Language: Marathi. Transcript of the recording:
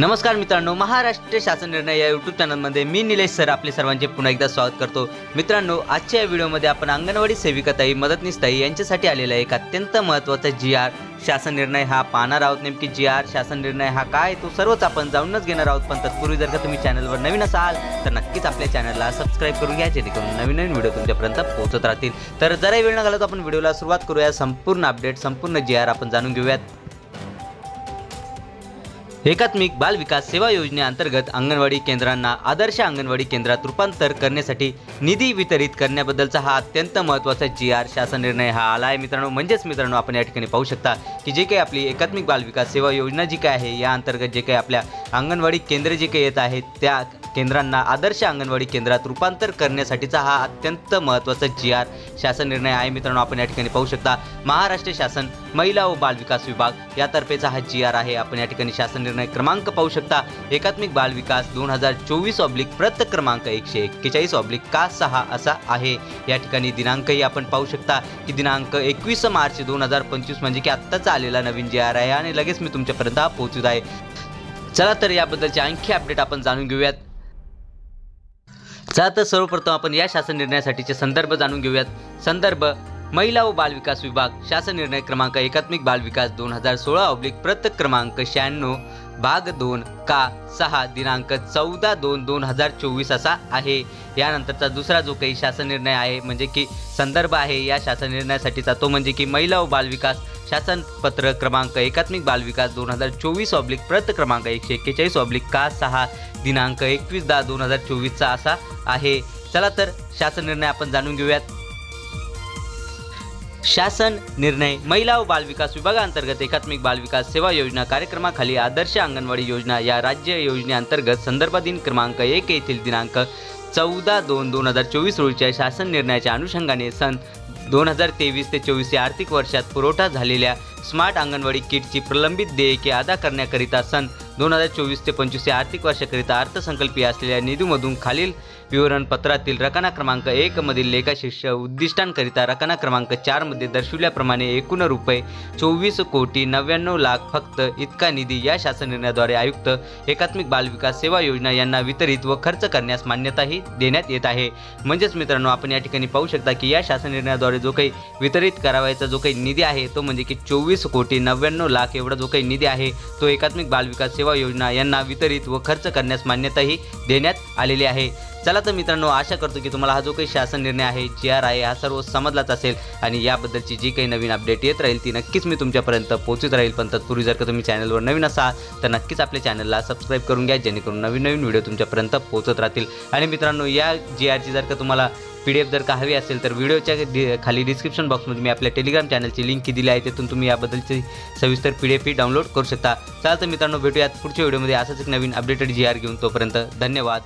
नमस्कार मित्रांनो महाराष्ट्र शासन निर्णय या यूट्यूब चॅनलमध्ये मी निलेश सर आपले सर्वांचे पुन्हा एकदा स्वागत करतो. मित्रांनो आजच्या या व्हिडिओमध्ये आपण अंगणवाडी सेविकाताई मदतनीसताई यांच्यासाठी आलेला एक अत्यंत महत्त्वाचा जी आर शासन निर्णय हा पाहणार आहोत. नेमकी जी आर शासन निर्णय हा काय? तो सर्वच आपण जाऊनच घेणार आहोत. पण तत्पूर्वी जर का तुम्ही चॅनलवर नवीन असाल तर नक्कीच आपल्या चॅनलला सबस्क्राईब करून घ्या जेणेकरून नवीन नवीन व्हिडिओ तुमच्यापर्यंत पोहोचत राहतील. तर जरा वेळ न घालत आपण व्हिडिओला सुरुवात करूया. संपूर्ण अपडेट संपूर्ण जी आर आपण जाणून घेऊयात. एकात्मिक बाल विकास सेवा योजनेअंतर्गत अंगणवाडी केंद्रांना आदर्श अंगणवाडी केंद्रात रूपांतर करण्यासाठी निधी वितरित करण्याबद्दलचा हा अत्यंत महत्त्वाचा जी आर शासन निर्णय हा आला आहे मित्रांनो म्हणजेच मित्रांनो आपण या ठिकाणी पाहू शकता की जे काही आपली एकात्मिक बाल विकास सेवा योजना जी काय आहे या अंतर्गत जे काही आपल्या अंगणवाडी केंद्र जे काही येत आहेत त्या केंद्रांना आदर्श अंगणवाडी केंद्रात रूपांतर करण्यासाठीचा हा अत्यंत महत्त्वाचा जी आर शासन निर्णय आहे. मित्रांनो आपण या ठिकाणी पाहू शकता महाराष्ट्र शासन महिला व बाल विकास विभाग यातर्फेचा हा जी आर आहे. आपण या ठिकाणी शासन निर्णय क्रमांक पाहू शकता एकात्मिक बाल विकास दोन हजार चोवीस ऑब्लिक प्रत क्रमांक एकशे एक्केचाळीस ऑब्लिक का सहा असा आहे. या ठिकाणी दिनांकही आपण पाहू शकता की दिनांक एकवीस मार्च दोन हजार पंचवीस म्हणजे की आत्ताचा आलेला नवीन जी आर आहे आणि लगेच मी तुमच्यापर्यंत पोहोचत आहे. चला तर याबद्दलचे आणखी अपडेट आपण जाणून घेऊयात. तर सर्वप्रथम आपण या शासन निर्णयासाठीचे संदर्भ जाणून घेऊयात. संदर्भ महिला व बाल विकास विभाग शासन निर्णय क्रमांक एकात्मिक बाल विकास दोन हजार सोळा ऑब्लिक प्रत क्रमांक शहाण्णव भाग दोन का सहा दिनांक चौदा दोन दोन हजार चोवीस असा आहे. यानंतरचा दुसरा जो काही शासन निर्णय आहे म्हणजे की संदर्भ आहे या शासन निर्णयासाठीचा तो म्हणजे की महिला व बाल शासन पत्र क्रमांक एकात्मिक बाल विकास दोन हजार चोवीस ऑब्लिक प्रत क्रमांक एकशे एक्केचाळीस ऑब्लिक का सहा दिनांक एकवीस दहा दोन हजार चोवीसचा असा आहे. चला तर शासन निर्णय आपण जाणून घेऊयात. शासन निर्णय महिला व बाल विकास एकात्मिक बाल विकास सेवा योजना कार्यक्रमाखाली आदर्श अंगणवाडी योजना या राज्य योजनेअंतर्गत संदर्भ दिन क्रमांक एक येथील दिनांक चौदा दोन दोन हजार चोवीस रोजीच्या शासन निर्णयाच्या अनुषंगाने सन दोन हजार तेवीस ते चोवीस या आर्थिक वर्षात पुरवठा झालेल्या स्मार्ट अंगणवाडी किटची प्रलंबित देयके अदा करण्याकरिता सन दोन हजार चोवीस ते पंचवीस या आर्थिक वर्षाकरिता अर्थसंकल्पीय असलेल्या निधीमधून खालील विवरणपत्रातील रकाना क्रमांक एक मधील लेखाशीर्ष उद्दिष्टांकरिता रकाना क्रमांक चारमध्ये दर्शविल्याप्रमाणे एकूण रुपये चोवीस कोटी नव्याण्णव लाख फक्त इतका निधी या शासन निर्णयाद्वारे आयुक्त एकात्मिक बालविकास सेवा योजना यांना वितरित व खर्च करण्यास मान्यताही देण्यात येत आहे. म्हणजेच मित्रांनो आपण या ठिकाणी पाहू शकता की या शासन निर्णयाद्वारे जो काही वितरित करावायचा जो काही निधी आहे तो म्हणजे की चोवीस कोटी नव्याण्णव लाख एवढा जो काही निधी आहे तो एकात्मिक बालविकास सेवा सेवा योजना यांना वितरित व खर्च करण्यास मान्यताही देण्यात आलेली आहे. चला तर मित्रांनो आशा करतो की तुम्हाला हा जो काही शासन निर्णय आहे जी आर आहे हा सर्व समजलाच असेल आणि याबद्दलची जी काही नवीन अपडेट येत राहील ती नक्कीच मी तुमच्यापर्यंत पोहोचत राहील. पण तत्पूर्वी जर का तुम्ही चॅनलवर नवीन असाल तर नक्कीच आपल्या चॅनलला सबस्क्राईब करून घ्या जेणेकरून नवीन नवीन व्हिडिओ तुमच्यापर्यंत पोहोचत राहतील. आणि मित्रांनो या जी आरची जर का तुम्हाला पी डी एफ जर का हवी असेल तर व्हिडिओच्या डि खाली डिस्क्रिप्शन बॉक्समध्ये मी आपल्या टेलिग्राम चॅनलची लिंक दिली आहे. तिथून तुम्ही याबद्दलची सविस्तर पी डी एफ ही डाउनलोड करू शकता. चालतं तर मित्रांनो भेटूयात पुढच्या व्हिडिओमध्ये असंच एक नवीन अपडेटेड जी आर घेऊन तोपर्यंत धन्यवाद.